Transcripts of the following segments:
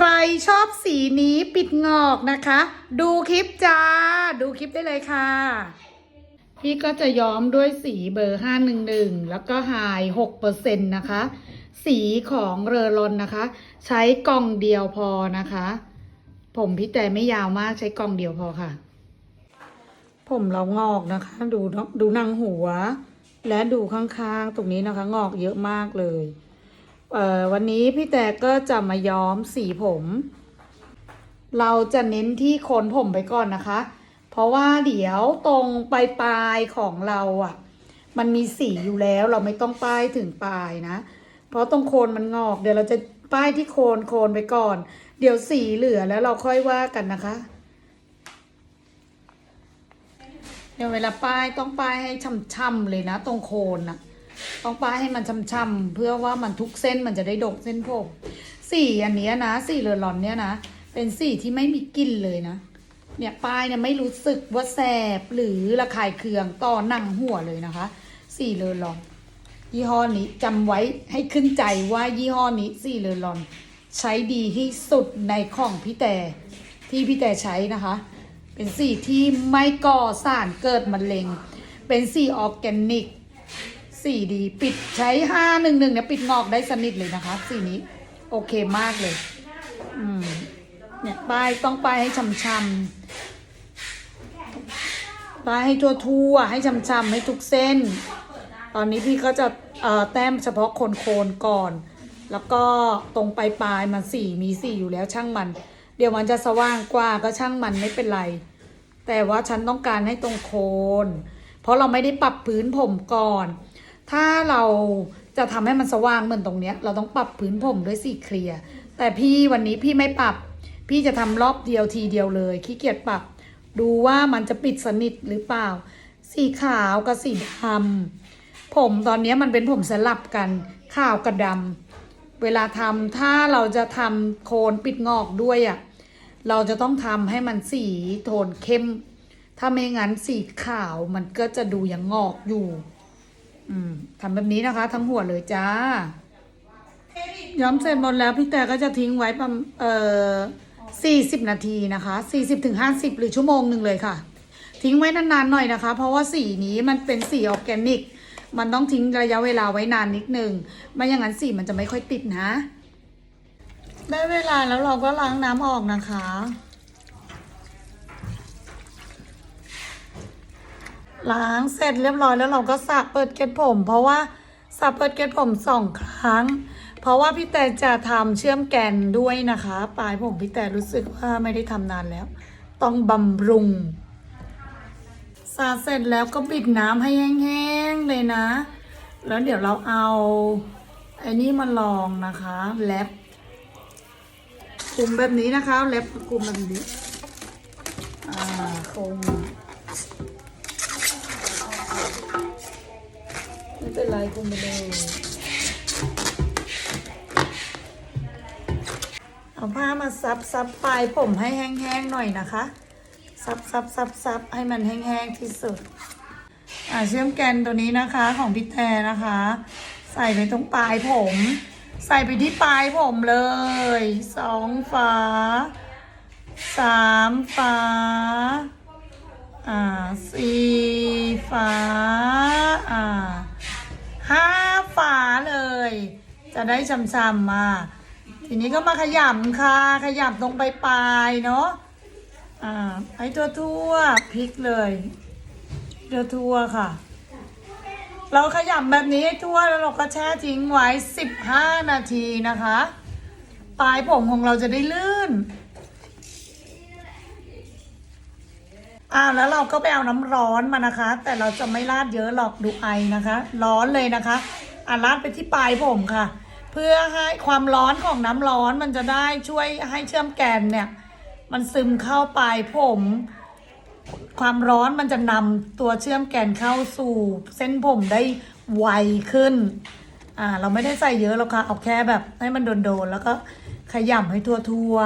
ใครชอบสีนี้ปิดงอกนะคะ ดูคลิปจ้า ดูคลิปได้เลยค่ะ พี่ก็จะย้อมด้วยสีเบอร์511แล้วก็ไฮ6%นะคะ สีของเรอรอนนะคะ ใช้กล่องเดียวพอนะคะ ผมพี่แต่ไม่ยาวมากใช้กล่องเดียวพอค่ะ ผมเรางอกนะคะ ดูดูนางหัว และดูข้างๆ ตรงนี้นะคะ งอกเยอะมากเลย วันนี้พี่แต่ก็จะมาย้อมสีผม เราจะเน้นที่โคนผมไปก่อนนะคะ เพราะว่าเดี๋ยวตรงปลายปลายของเราอะ มันมีสีอยู่แล้วเราไม่ต้องป้ายถึงปลายนะ เพราะตรงโคนมันงอก เดี๋ยวเราจะป้ายที่โคนโคนไปก่อน เดี๋ยวสีเหลือแล้วเราค่อยว่ากันนะคะเดี๋ยวเวลาป้ายต้องป้ายให้ช่ำๆเลยนะ ตรงโคนนะ ต้องป้ายให้มันช่ำๆเพื่อว่ามันทุกเส้นมันจะได้ดกเส้นผมสีอันนี้นะสีเรอรอนเนี่ยนะเป็นสีที่ไม่มีกลิ่นเลยนะเนี่ยป้ายเนี่ยไม่รู้สึกว่าแสบหรือระคายเคืองต่อหนังหัวเลยนะคะ สีเลอรอน ยี่ห้อนี้จำไว้ให้ขึ้นใจว่ายี่ห้อนี้สีเลอรอน ใช้ดีที่สุดในของพี่แต่ที่พี่แต่ใช้นะคะ เป็นสีที่ไม่ก่อสารเกิดมะเร็ง เป็นสีออร์แกนิก สีดีปิดใช้ห้าหนึ่งหนึ่งเนี่ยปิดงอกได้สนิทเลยนะคะ สีนี้ โอเคมากเลย อืม เนี่ยป้ายต้องป้ายให้ช่ำๆป้ายให้ทั่วๆให้ช่ำๆให้ทุกเส้น ตอนนี้พี่ก็จะเอ่อแต้มเฉพาะโคนโคนๆก่อน แล้วก็ตรงปลายปลายมันสีมีสีอยู่แล้วช่างมัน เดี๋ยวมันจะสว่างกว่าก็ช่างมันไม่เป็นไร แต่ว่าฉันต้องการให้ตรงโคน เพราะเราไม่ได้ปรับพื้นผมก่อน ถ้าเราจะทำให้มันสว่างเหมือนตรงเนี้ย เราต้องปรับพื้นผมด้วยสีเคลียร์แต่พี่วันนี้พี่ไม่ปรับ พี่จะทำรอบเดียวทีเดียวเลยขี้เกียจปรับ ดูว่ามันจะปิดสนิทหรือเปล่า สีขาวกับสีดำผมตอนนี้มันเป็นผมสลับกันขาวกับดำเวลาทำถ้าเราจะทำโคนปิดงอกด้วยอะ่ะเราจะต้องทำให้มันสีโทนเข้ม ถ้าไม่งั้นสีขาวมันก็จะดูยังงอกอยู่ อืมทำแบบนี้นะคะ ทั้งหัวเลยจ้า ย้อมเสร็จหมดแล้วพี่แต่ก็จะทิ้งไว้ประมาณเอ่อสี่สิบนาทีนะคะสี่สิบถึงห้าสิบหรือชั่วโมงหนึ่งเลยค่ะ ทิ้งไว้นานๆหน่อยนะคะ เพราะว่าสีนี้มันเป็นสีออร์แกนิก มันต้องทิ้งระยะเวลาไว้นานนิดนึงไม่อย่างนั้นสีมันจะไม่ค่อยติดนะ ได้เวลาแล้วเราก็ล้างน้ำออกนะคะ ล้างเสร็จเรียบร้อยแล้วเราก็สระเปิดเกล็ดผม เพราะว่าสระเปิดเกล็ดผมสองครั้ง เพราะว่าพี่แต่จะทำเชื่อมแกนด้วยนะคะ ปลายผมพี่แต่รู้สึกว่าไม่ได้ทำนานแล้ว ต้องบำรุงสระเสร็จแล้วก็ปิดน้ำให้แห้งๆเลยนะ แล้วเดี๋ยวเราเอาไอ้นี่มาลองนะคะแลบคลุมแบบนี้นะคะแลบคลุมแบบนี้อ่าคลุ เป็นไรคุณไปเลยเอาผ้ามาซับซับปลายผมให้แห้งๆหน่อยนะคะ ซับซับซับซับให้มันแห้งๆที่สุด อ่าเชื่อมแกนตัวนี้นะคะของพี่แทนะคะ ใส่ไปตรงปลายผม ใส่ไปที่ปลายผมเลยสองฝาสามฝาอ่าสี่ฝาอ่าห้าฝาเลย จะได้ชำๆมา ทีนี้ก็มาขยำค่ะ ขยำตรงปลายๆเนาะอ่าให้ตัวทั่วพลิกเลยตัวทั่วค่ะ เราขยำแบบนี้ให้ทั่วแล้วเราก็แช่ทิ้งไว้ 15 นาทีนะคะ ปลายผมของเราจะได้ลื่นอ่าแล้วเราก็ไปเอาน้ำร้อนมานะคะ แต่เราจะไม่ราดเยอะหรอกดูไอนะคะ ร้อนเลยนะคะอ่าราดไปที่ปลายผมค่ะ เพื่อให้ความร้อนของน้ำร้อนมันจะได้ช่วยให้เชื่อมแกนเนี่ย มันซึมเข้าไปผม ความร้อนมันจะนำตัวเชื่อมแกนเข้าสู่ เส้นผมได้ไวขึ้น อ่า เราไม่ได้ใส่เยอะหรอกค่ะ เอาแค่แบบให้มันโดนๆแล้วก็ขยำให้ทั่ว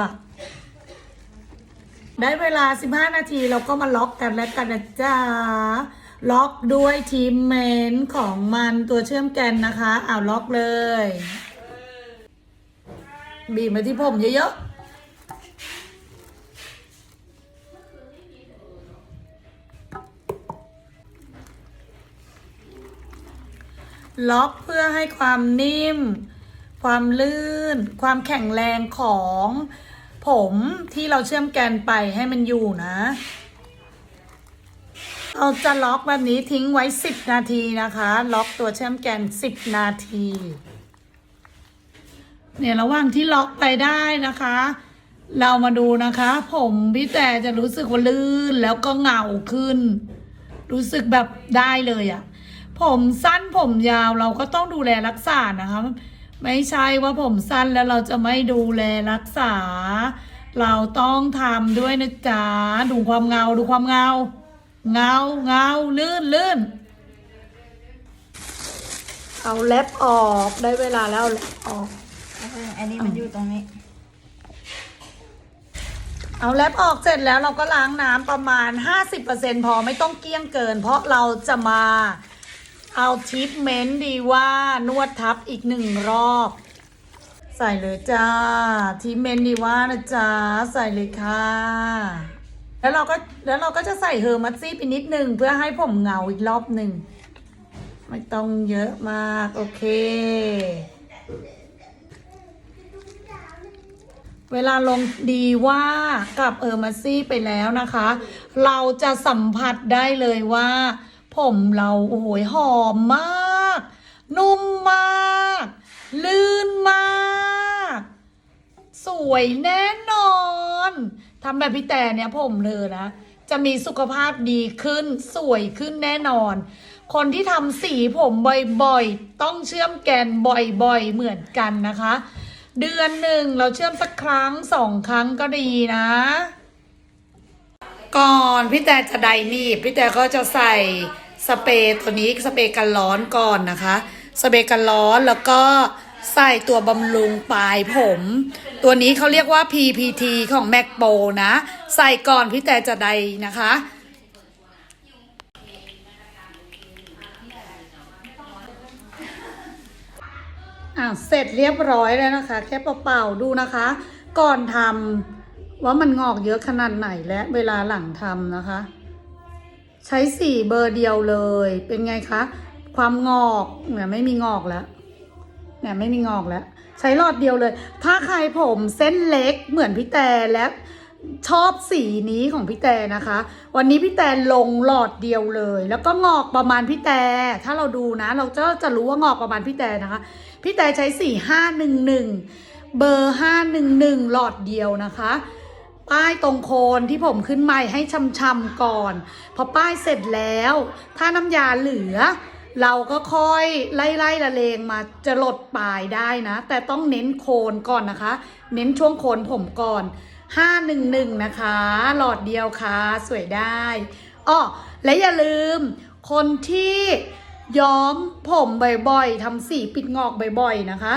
ๆ ได้เวลา 15 นาทีเราก็มาล็อกกันแล้วกันนะจ๊ะล็อกด้วยทีมเมนของมันตัวเชื่อมแกนนะคะ เอาล็อกเลย บีบมาที่ผมเยอะๆ ล็อกเพื่อให้ความนิ่ม ความลื่น ความแข็งแรงของผมที่เราเชื่อมแกนไปให้มันอยู่นะ เราจะล็อกแบบนี้ทิ้งไว้ 10 นาทีนะคะ ล็อกตัวเชื่อมแกน 10 นาที เนี่ยระหว่างที่ล็อกไปได้นะคะ เรามาดูนะคะ ผมพี่แต่จะรู้สึกว่าลื่นแล้วก็เหงาขึ้น รู้สึกแบบได้เลยอะผมสั้นผมยาวเราก็ต้องดูแลรักษานะคะ ไม่ใช่ว่าผมสั้นแล้วเราจะไม่ดูแลรักษา เราต้องทำด้วยนะจ๊ะดูความเงาดูความเงา เงาเงาลื่นลื่นเอาเล็บออกได้เวลาแล้วเอา อันนี้มันอยู่ตรงนี้ เอาเล็บออกเสร็จแล้วเราก็ล้างน้ำประมาณ 50%พอไม่ต้องเกลี้ยงเกิน เพราะเราจะมาเอาทรีทเมนต์ดีว่านวดทับอีกหนึ่งรอบ ใส่เลยจ้าทรีทเมนต์ดีว่านะจ๊ะใส่เลยค่ะ แล้วเราก็แล้วเราก็จะใส่เฮอร์มัสซี่ไปนิดนึงเพื่อให้ผมเงาอีกรอบหนึ่งไม่ต้องเยอะมาก โอเค เวลาลงดีว่ากับเออร์มาซี่ไปแล้วนะคะ เราจะสัมผัสได้เลยว่า ผมเราโอ้โหหอมมาก นุ่มมาก ลื่นมาก สวยแน่นอนทำแบบพี่แต่เนี่ยผมเลยนะ จะมีสุขภาพดีขึ้น สวยขึ้นแน่นอน คนที่ทำสีผมบ่อยๆ ต้องเชื่อมแกนบ่อยๆ เหมือนกันนะคะ เดือนหนึ่งเราเชื่อมสักครั้งสองครั้งก็ดีนะ ก่อนพี่แต่จะไดหนีบพี่แต่ก็จะใส่สเปรย์ตัวนี้สเปรย์กันร้อนก่อนนะคะ สเปรย์กันร้อนแล้วก็ใส่ตัวบำรุงปลายผม ตัวนี้เขาเรียกว่า PPT ของ Mac Pro นะ ใส่ก่อนพี่แต่จะไดนะคะ อะเสร็จเรียบร้อยแล้วนะคะ แค่เป่าๆดูนะคะ ก่อนทำว่ามันงอกเยอะขนาดไหนและเวลาหลังทำนะคะ ใช้สีเบอร์เดียวเลย เป็นไงคะ ความงอกเนี่ยไม่มีงอกแล้วเนี่ยไม่มีงอกแล้ว ใช้หลอดเดียวเลย ถ้าใครผมเส้นเล็กเหมือนพี่แต่และชอบสีนี้ของพี่แต่นะคะ วันนี้พี่แต่ลงหลอดเดียวเลย แล้วก็งอกประมาณพี่แต่ถ้าเราดูนะ เราจะจะรู้ว่างอกประมาณพี่แต่นะคะ พี่แต่ใช้สีห้าหนึ่งหนึ่งเบอร์ห้าหนึ่งหนึ่งหลอดเดียวนะคะ ป้ายตรงโคนที่ผมขึ้นใหม่ให้ช่ำๆก่อน พอป้ายเสร็จแล้ว ถ้าน้ำยาเหลือ เราก็ค่อยไล่ไล่ละเลงมาจะลดปลายได้นะ แต่ต้องเน้นโคนก่อนนะคะ เน้นช่วงโคนผมก่อน 511 นะคะ หลอดเดียวค่ะ สวยได้อ้อและอย่าลืมคนที่ ย้อมผมบ่อยๆทำสีปิดงอกบ่อยๆนะคะ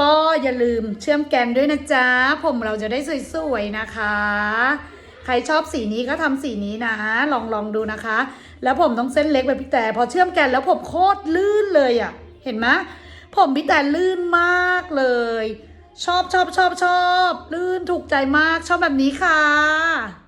ก็อย่าลืมเชื่อมแกนด้วยนะจ๊ะ ผมเราจะได้สวยๆนะคะ ใครชอบสีนี้ก็ทำสีนี้นะ ลองลองดูนะคะ แล้วผมต้องเส้นเล็กแบบพี่แต่พอเชื่อมแกนแล้วผมโคตรลื่นเลยอะ่ะ เห็นไหมผมพี่แต่ลื่นมากเลย ชอบชอบชอบชอบ ลื่นถูกใจมากชอบแบบนี้ค่ะ